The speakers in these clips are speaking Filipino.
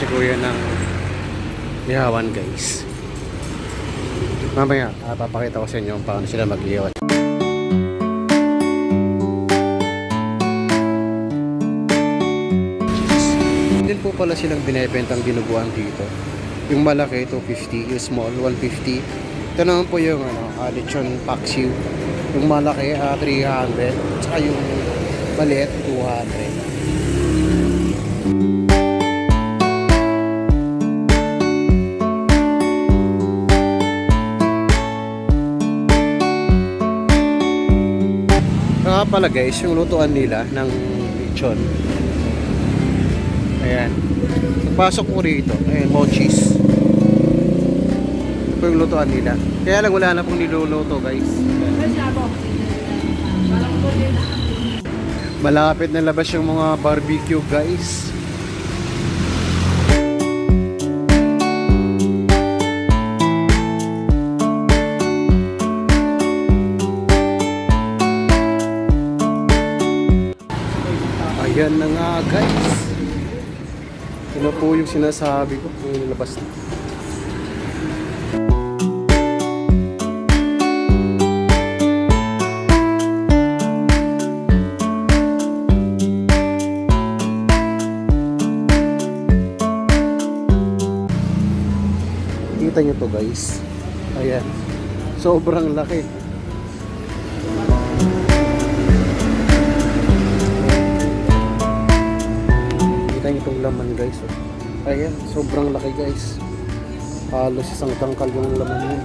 si kuya ng ihawan guys. Mamaya, ah, papakita ko sa inyo paano sila mag-ihawan. Din po pala silang binibentang dinuguan dito. Yung malaki, 250. Yung small, 150. Ito naman po yung ano, uh, lechon paksiw. Yung malaki, ah, 300. Tsaka yung maliit, 200. Nga pala guys, yung lutuan nila ng lechon. Ayan. Pagpasok ko rito, ayan, mochis. Ito yung lutuan nila. Kaya lang wala na pong niluluto guys. Malapit na labas yung mga barbecue guys. Na nga guys. Ito na po yung sinasabi ko. Yung nilabas na. Kita nyo to guys. Ayan. Sobrang laki. Laman guys. Oh. Ayan, sobrang laki guys. Halos isang tangkal yung laman yun.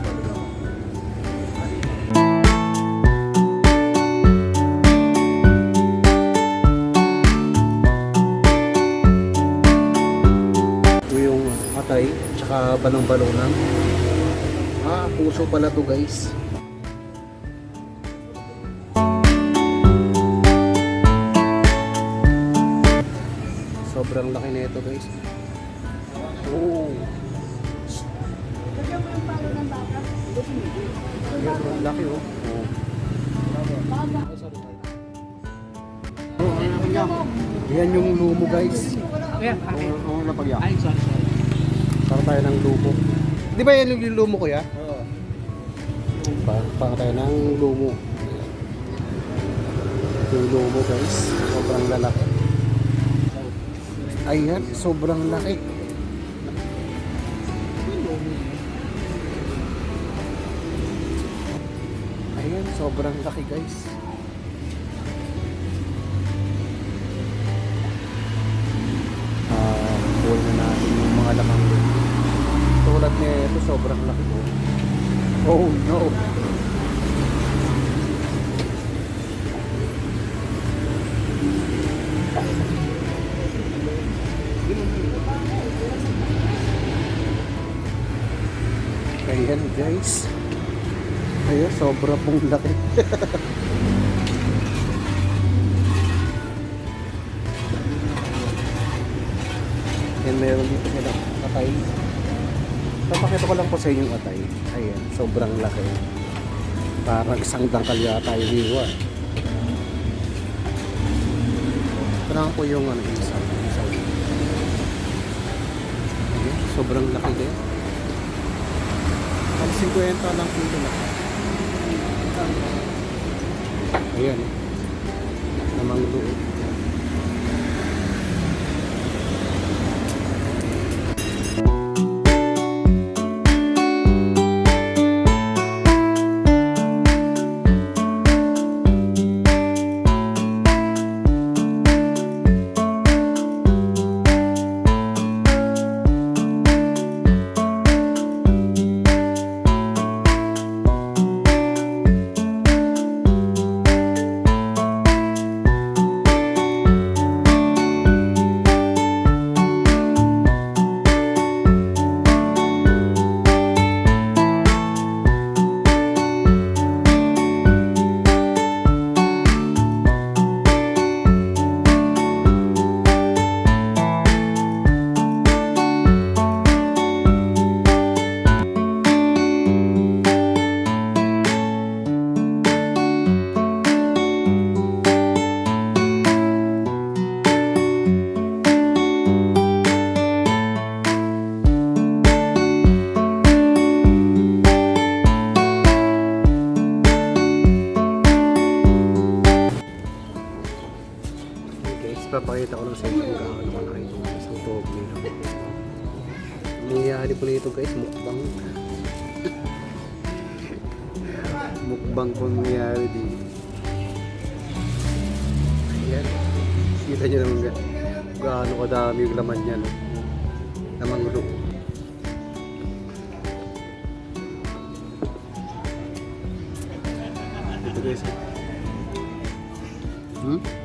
Ito yung atay, tsaka balong-balonan. Ah, puso pala to guys. Sobrang laki na ito guys. Oo. Ayan, ang laki oh. Oo. Oh, Yan yung lumo guys. Akin. Oo, napagyak. Ay, sorry, sorry. Para tayo ng lumo. Di ba yan yung lumo ko ya? Oo. Pa, para tayo ng lumo. Yung lumo guys. Sobrang lalaki. Ayan, sobrang laki. Ayan, sobrang laki guys. Ah, uh, na natin mga lamang. Tulad nito, sobrang laki po. Oh no! Ayan guys. Ayan, sobra pong laki. Yan, meron dito sila atay. Papakita ko lang po sa inyo yung atay. Ayan, sobrang laki. Parang isang dangkal yata yung hiwa. Ito po yung ano, isa. isa. Ayan, sobrang laki din. Pag 50 lang po na. Ayan. Namang loob. Ipapakita ko lang sa inyo kung gaano kalaki itong isang tawag nito. Ang mangyayari po nito guys, mukbang. mukbang po ang nangyayari dito. Ayan. Kita nyo naman ga- gaano kadami yung laman niya. No? Namanglo. Ito guys. Hmm?